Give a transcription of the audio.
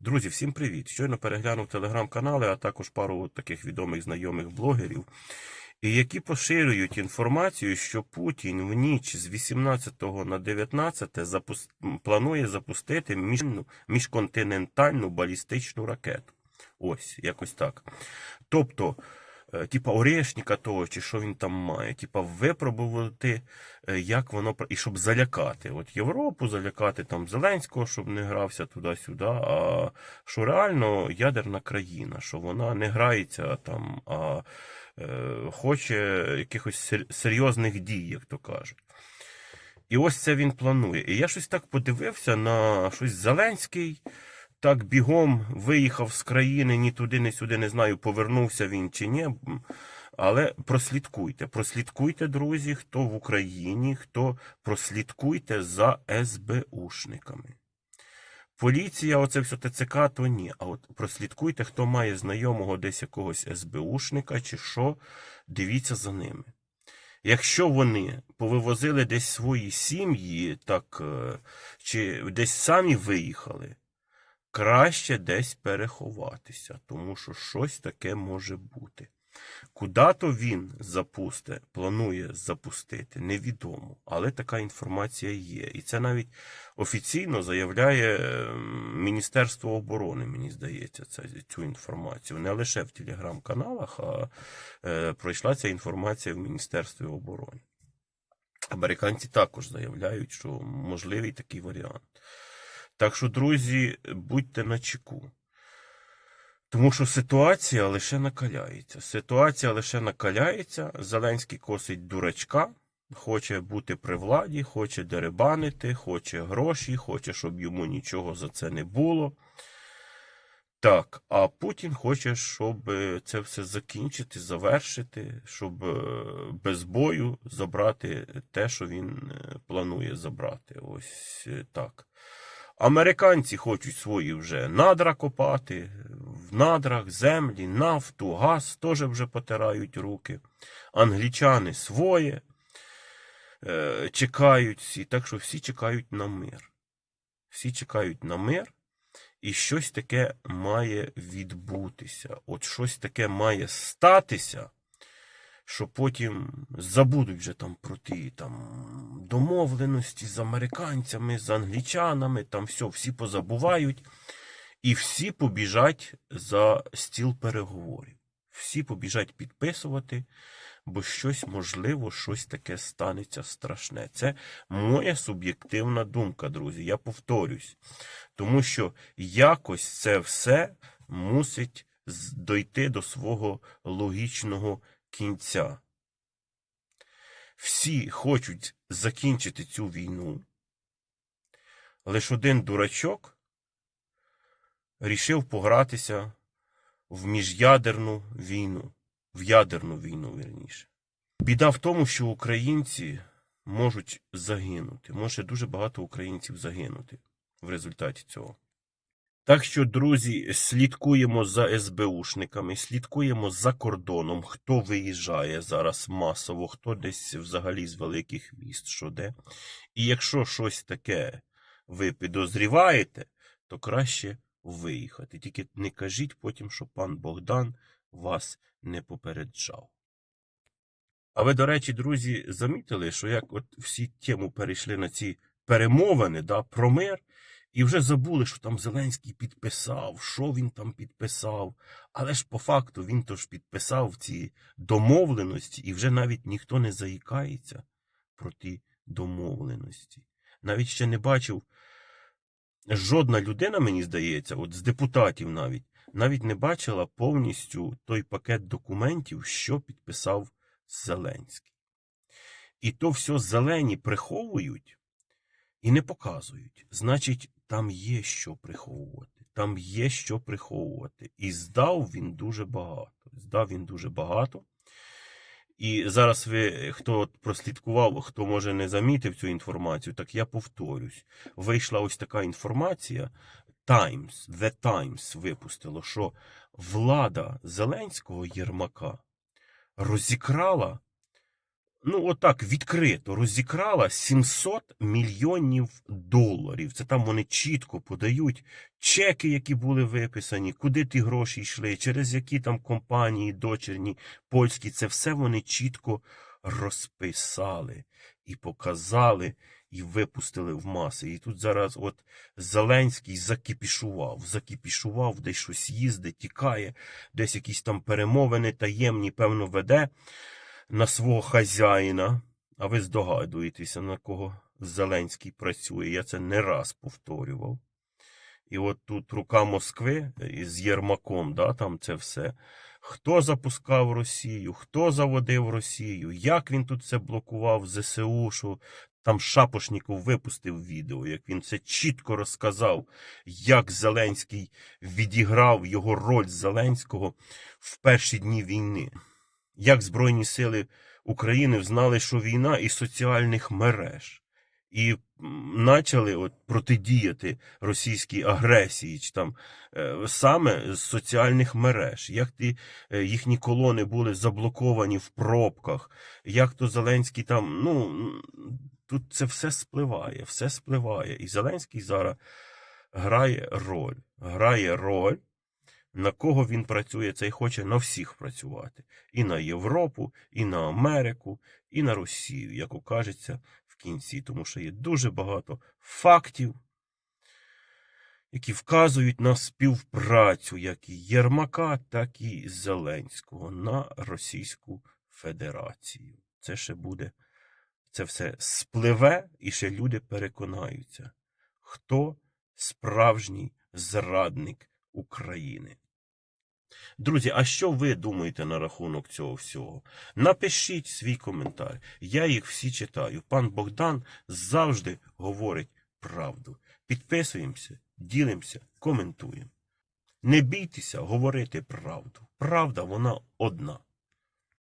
Друзі, всім привіт! Щойно переглянув телеграм-канали, а також пару таких відомих знайомих блогерів, які поширюють інформацію, що Путін в ніч з 18 на 19 запус... планує запустити між... міжконтинентальну балістичну ракету. Ось, якось так. Тобто, типа Орешника того, чи що він там має, типа випробувати, е, як воно і щоб залякати. От Європу, залякати там Зеленського, щоб не грався туди-сюди. А що реально ядерна країна, що вона не грається там, а е, хоче якихось серйозних дій, як то кажуть. І ось це він планує. І я щось так подивився на щось Зеленський. Так бігом виїхав з країни, ні туди, ні сюди, не знаю, повернувся він чи ні. Але прослідкуйте, прослідкуйте, друзі, хто в Україні, хто прослідкуйте за СБУшниками. Поліція, оце все ТЦК, то ні. А от прослідкуйте, хто має знайомого десь якогось СБУшника чи що, дивіться за ними. Якщо вони повивозили десь свої сім'ї, так, е, чи десь самі виїхали, краще десь переховатися, тому що щось таке може бути. Куда то він запусте, планує запустити, невідомо, але така інформація є. І це навіть офіційно заявляє е, Міністерство оборони, мені здається, цю інформацію. Не лише в телеграм-каналах, а е, пройшла ця інформація в Міністерстві оборони. Американці також заявляють, що можливий такий варіант. Так що, друзі, будьте на чеку. Тому що ситуація лише накаляється. Ситуація лише накаляється. Зеленський косить дурачка, хоче бути при владі, хоче деребанити, хоче гроші, хоче, щоб йому нічого за це не було. Так, а Путін хоче, щоб це все закінчити, завершити, щоб е, без бою забрати те, що він е, планує забрати. Ось е, так. Американці хочуть свої вже надра копати, в надрах землі, нафту, газ теж вже потирають руки. Англічани своє е, чекають всі, так що всі чекають на мир. Всі чекають на мир, і щось таке має відбутися. От щось таке має статися, що потім забудуть вже там про ті там домовленості з американцями, з англічанами, там все, всі позабувають, і всі побіжать за стіл переговорів. Всі побіжать підписувати, бо щось можливо, щось таке станеться страшне. Це моя суб'єктивна думка, друзі. Я повторюсь. Тому що якось це все мусить дойти до свого логічного кінця. Всі хочуть закінчити цю війну. Лише один дурачок рішив погратися в міжядерну війну, в ядерну війну, вірніше. Біда в тому, що українці можуть загинути. Може дуже багато українців загинути в результаті цього. Так що, друзі, слідкуємо за СБУшниками, слідкуємо за кордоном, хто виїжджає зараз масово, хто десь взагалі з великих міст, що де. І якщо щось таке ви підозріваєте, то краще виїхати. Тільки не кажіть потім, що пан Богдан вас не попереджав. А ви, до речі, друзі, замітили, що як от всі тему перейшли на ці перемовини да, про мир, і вже забули, що там Зеленський підписав, що він там підписав. Але ж по факту він то ж підписав ці домовленості, і вже навіть ніхто не заїкається про ті домовленості. Навіть ще не бачив жодна людина, мені здається, от з депутатів навіть, навіть не бачила повністю той пакет документів, що підписав Зеленський. І то все зелені приховують і не показують. Значить, там є що приховувати. Там є що приховувати. І здав він дуже багато. Здав він дуже багато. І зараз ви, хто прослідкував, хто може не замітив цю інформацію, так я повторюсь. Вийшла ось така інформація. Times, The Times випустило, що влада Зеленського Єрмака розікрала ну отак відкрито розікрала 700 мільйонів доларів. Це там вони чітко подають чеки, які були виписані, куди ті гроші йшли, через які там компанії дочерні польські. Це все вони чітко розписали і показали, і випустили в маси. І тут зараз от Зеленський закіпішував, закіпішував, десь щось їздить, тікає, десь якісь там перемовини таємні, певно, веде на свого хазяїна. А ви здогадуєтеся, на кого Зеленський працює. Я це не раз повторював. І от тут рука Москви з Єрмаком, да, там це все. Хто запускав Росію, хто заводив Росію, як він тут це блокував ЗСУ, що там Шапошніков випустив відео, як він це чітко розказав, як Зеленський відіграв його роль Зеленського в перші дні війни. Як Збройні сили України знали, що війна із соціальних мереж. І почали от протидіяти російській агресії, чи там е, саме з соціальних мереж, як ті е, їхні колони були заблоковані в пробках, як то Зеленський там, ну тут це все спливає, все спливає. І Зеленський зараз грає роль, грає роль. На кого він працює, цей хоче на всіх працювати. І на Європу, і на Америку, і на Росію, як окажеться в кінці. Тому що є дуже багато фактів, які вказують на співпрацю як і Єрмака, так і Зеленського на Російську Федерацію. Це ще буде, це все спливе, і ще люди переконаються, хто справжній зрадник України. Друзі, а що ви думаєте на рахунок цього всього? Напишіть свій коментар. Я їх всі читаю. Пан Богдан завжди говорить правду. Підписуємося, ділимося, коментуємо. Не бійтеся говорити правду. Правда, вона одна.